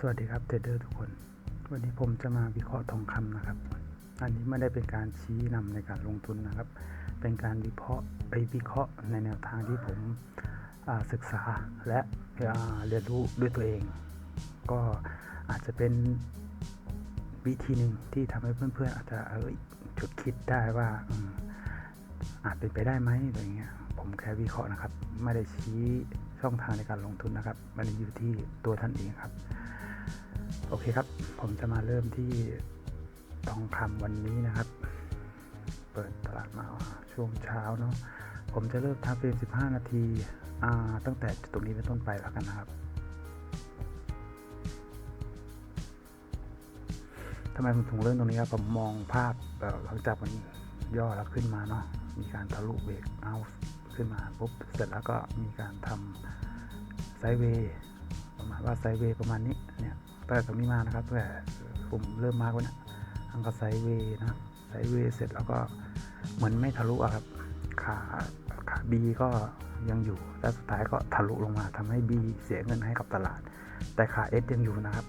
สวัสดีครับเทรดเดอร์ทุกคน วันนี้ผมจะมาวิเคราะห์ทองคำนะครับ อันนี้ไม่ได้เป็นการชี้นำในการลงทุนนะครับ เป็นการวิเคราะห์ไปวิเคราะห์ในแนวทางที่ผมศึกษาและเรียนรู้ด้วยตัวเอง ก็อาจจะเป็นวิธีหนึ่งที่ทำให้เพื่อนๆ อาจจะเอยจุดคิดได้ว่าอาจเป็นไปได้ไหมอะไรเงี้ยผมแค่วิเคราะห์นะครับ ไม่ได้ชี้ช่องทางในการลงทุนนะครับ มันอยู่ที่ตัวท่านเองครับ โอเคครับ ผมจะมาเริ่มที่ทองคำวันนี้นะครับ เปิดตลาดมาช่วงเช้าเนาะผมจะเริ่มทำเป็น15 นาทีาตั้งแต่ตรงนี้เป็นต้นไปแล้วกันนะครับทำไมผมถึงเริ่มตรงนี้ครับผมมองภาพหลังจากมันย่อแล้วขึ้นมาเนาะมีการทะลุเบรกเอาขึ้นมาปุ๊บเสร็จแล้วก็มีการทำไซด์เวย์ประมาณว่าไซด์เวย์ประมาณนี้เนี่ย แต่ตรงนี้มานะครับแต่ผมเริ่มมาร์กไว้นะทางก็ไซเวย์นะไซเวย์เสร็จแล้วก็เหมือนไม่ทะลุอะครับ ขาขา B ก็ยังอยู่และสุดท้ายก็ทะลุลงมาทำให้ B เสียเงินให้กับตลาด แต่ขา S ยังอยู่นะครับ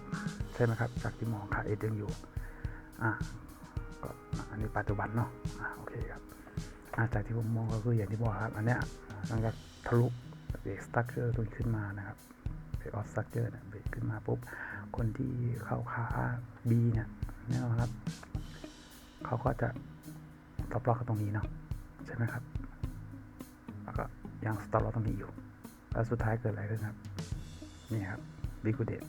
ใช่ไหมครับ จากที่มองขา S ยังอยู่อะก็อันนี้ปัจจุบันเนาะอะโอเคครับอะจากที่ผมมองก็คืออย่างที่บอกครับ อันเนี้ยหลังจากทะลุเบรกสตั๊กเจอร์ตัวขึ้นมานะครับ ออฟสตั๊กเจอร์เนี่ยเบรกขึ้นมาปุ๊บ คนที่เข้าขา B เนี่ยน่นอนครับเขาก็จะตบล็อกตรงนี้เนาะใช่ไหมครับ แล้วก็ยังสต็อปล็อกตรงนี้อยู่ แล้วสุดท้ายเกิดอะไรขึ้นครับ นี่ครับลิคูเดต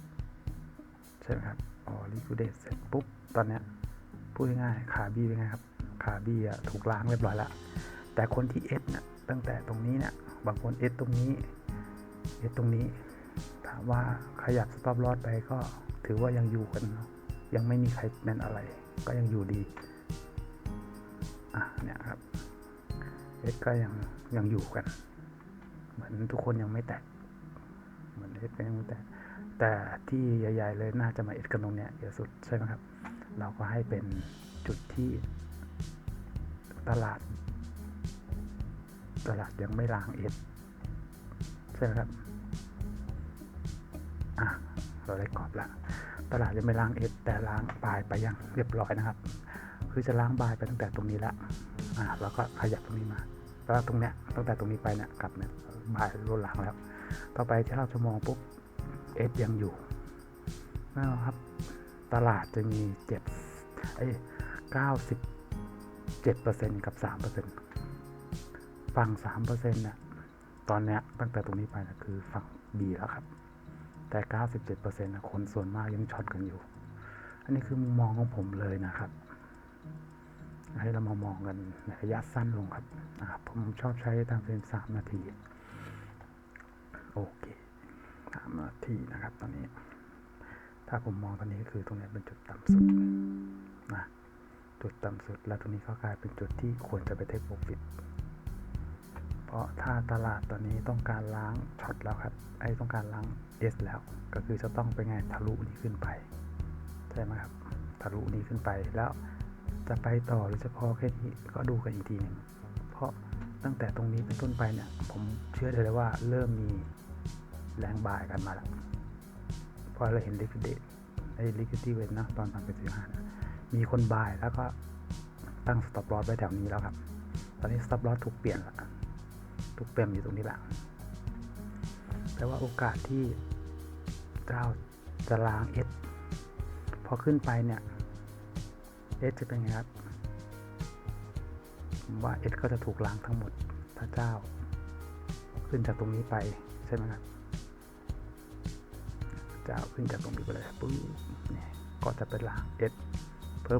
ใช่ไหมครับอ๋อลิคูเดตเสร็จปุ๊บ ตอนเนี้ยพูดง่ายๆขาบีเป็นไงครับ ขาบีอะถูกล้างเรียบร้อยล้วแต่คนที่เอสเนี่ยตั้งแต่ตรงนี้เนี่ยบางคนเอสตรงนี้เอสตรงนี้ ถามว่าขยับสต็อปลอสไปก็ถือว่ายังอยู่กัน ยังไม่มีใครเป็นอะไร ก็ยังอยู่ดี อะเนี่ยครับเอสก็ยังยังอยู่กัน เหมือนทุกคนยังไม่แตก เหมือนเอสก็ยังไม่แตก แต่ที่ใหญ่ ๆ เลยน่าจะมาเอสกันตรงเนี้ยเยอะสุดใช่ไหมครับ เราก็ให้เป็นจุดที่ตลาด ตลาดยังไม่ล้างเอสใช่ไหมครับ อะเราได้กรอบละตลาดยังไม่ล้างเอสแต่ล้างบายไปยังเรียบร้อยนะครับ คือจะล้างบายไปตั้งแต่ตรงนี้ละอะแล้วก็ขยับตรงนี้มาแล้วตรงเนี้ยตั้งแต่ตรงนี้ไปเนี่ยกลับเนี่ยบายลดล้างแล้ว ต่อไปที่เราจะมองปุ๊บเอสยังอยู่นะครับ ตลาดจะมีเจ็ดไอ้เก้าสิบเจ็ดเปอร์เซ็นกับสามเปอร์เซ็นฝั่งสามเปอร์เซ็นเนี่ยตอนเนี้ยตั้งแต่ตรงนี้ไปนะคือฝั่ง B แล้วครับ แต่ 97%นะคนส่วนมากยังช็อตกันอยู่ อันนี้คือมุมมองของผมเลยนะครับให้เรามามองกันในระยะสั้นลงครับผมชอบใช้ตามเฟรมสามนาที โอเคสามนาทีนะครับ ตอนนี้ ถ้าผมมองตอนนี้ก็คือตรงนี้เป็นจุดต่ำสุดนะจุดต่ำสุด แล้วตรงนี้ก็กลายเป็นจุดที่ควรจะไปเทคโปรฟิต เพราะถ้าตลาดตอนนี้ต้องการล้างช็อตแล้วครับ ไอ้ต้องการล้าง S แล้ว ก็คือจะต้องไปไงทะลุนี้ขึ้นไป ใช่ไหมครับ ทะลุนี้ขึ้นไปแล้วจะไปต่อหรือจะพอแค่นี้ก็ดูกันอีกทีหนึ่ง เพราะตั้งแต่ตรงนี้เป็นต้นไปเนี่ย ผมเชื่อเลยว่าเริ่มมีแรงบ่ายกันมาแล้วเพราะเราเห็น liquidate ไอ้ liquidity wen นะตอนทำเป็นสิบห้ามีคนบ่ายแล้วก็ตั้ง stop loss ไว้แถวนี้แล้วครับ ตอนนี้ stop loss ถูกเปลี่ยนแล้วุกเปมอยู่ตรงนี้แหละแต่ว่าโอกาสที่เจ้าจะล้างเอสพอขึ้นไปเนี่ยเอสจะเป็นไงครับว่าเอสก็จะถูกล้างทั้งหมดถ้าเจ้า ขึ้นจากตรงนี้ไปใช่ไหมครับเจ้าขึ้นจากตรงนี้ไปเลยปุ๊บเนี่ยก็จะเป็นล้างเอส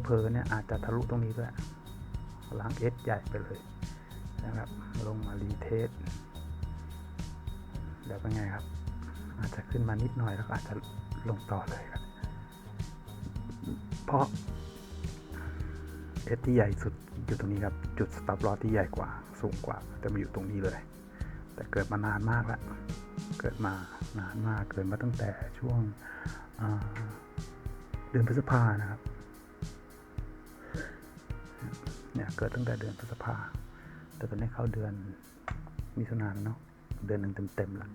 เพอๆเนี่ยอาจจะทะลุตรงนี้ด้วยล้างเอสใหญ่ไปเลย นะครับ ลงมารีเทสเดี๋ยวเป็นไงครับ อาจจะขึ้นมานิดหน่อยแล้วก็อาจจะลงต่อเลยครับ เพราะเอสที่ใหญ่สุดอยู่ตรงนี้ครับ จุดสต็อปลอที่ใหญ่กว่าสูงกว่า จะมาอยู่ตรงนี้เลย แต่เกิดมานานมากแล้ว เกิดมานานมากเกิดมาตั้งแต่ช่วงเดือนพฤษภานะครับ เนี่ยเกิดตั้งแต่เดือนพฤษภา แต่ตอนนี้เข้าเดือนมิถุนายนเนาะเดือนหนึ่งเต็มๆแล้ว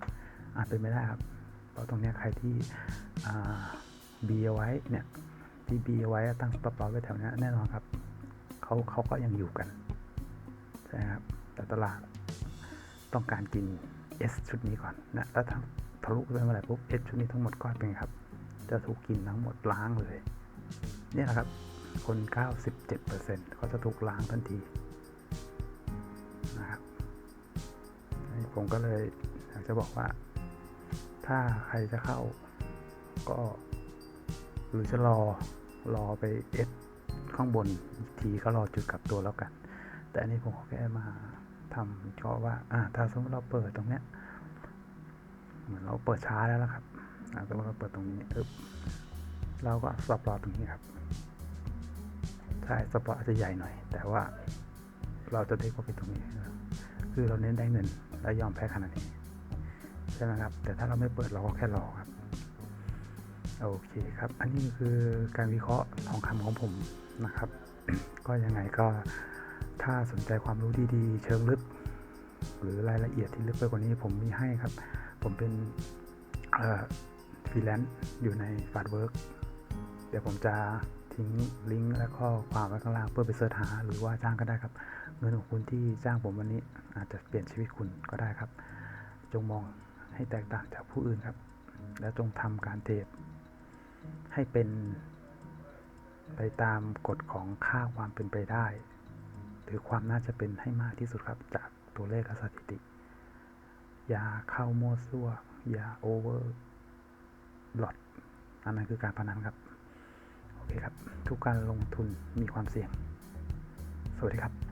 อาจเป็นไม่ได้ครับ เพราะตรงนี้ใครที่อ่า B เอาไว้เนี่ยที่ B เอาไว้ตั้ง stop loss ไว้แถวเนี้ยแน่นอนครับเขาเขาก็ยังอยู่กันใช่ครับแต่ตลาดต้องการกิน S ชุดนี้ก่อนนะแล้วถ้าทะลุไปเมื่อไหร่ปุ๊บ S ชุดนี้ทั้งหมดก็เป็นครับ จะถูกกินทั้งหมดล้างเลย เนี่ยแหละครับคน 97%ก็จะถูกล้างทันที ผมก็เลยอยากจะบอกว่า ถ้าใครจะเข้า ก็ หรือจะรอรอไปเอสข้างบนอีกทีก็รอจุดกลับตัวแล้วกัน แต่อันนี้ผมแค่มาทำก็ว่าอ่าถ้าสมมติเราเปิดตรงเนี้ยเหมือนเราเปิดช้าแล้วล่ะครับอ่าสมมติเราเปิดตรงนี้อึ๊บเราก็สอบรอตรงนี้ครับใช่สปอร์ตอาจจะใหญ่หน่อย แต่ว่าเราจะได้ก็เป็นตรงนี้ คือเราเน้นได้เงิน และยอมแพ้ขนาดนี้ใช่ไหมครับ แต่ถ้าเราไม่เปิดเราก็แค่รอครับ โอเคครับ อันนี้คือการวิเคราะห์ทองคำของผมนะครับ ก็ยังไงก็ถ้าสนใจความรู้ดีๆ เชิงลึก หรือรายละเอียดที่ลึกไปกว่านี้ผมมีให้ครับ ผมเป็นฟรีแลนซ์อยู่ในฟาดเวิร์กเดี๋ยวผมจะ ทิ้งลิงก์และข้อความไว้ข้างล่างเพื่อไปเสิร์ชหาหรือว่าจ้างก็ได้ครับ เงินของคุณที่จ้างผมวันนี้อาจจะเปลี่ยนชีวิตคุณก็ได้ครับ จงมองให้แตกต่างจากผู้อื่นครับ และจงทำการเทรดให้เป็นไปตามกฎของค่าความเป็นไปได้ หรือความน่าจะเป็นให้มากที่สุดครับจากตัวเลขและสถิติ อย่าเข้ามั่วซั่ว อย่าโอเวอร์หลอดอันนั้นคือการพนันครับ โอเคครับ ทุกการลงทุนมีความเสี่ยง สวัสดีครับ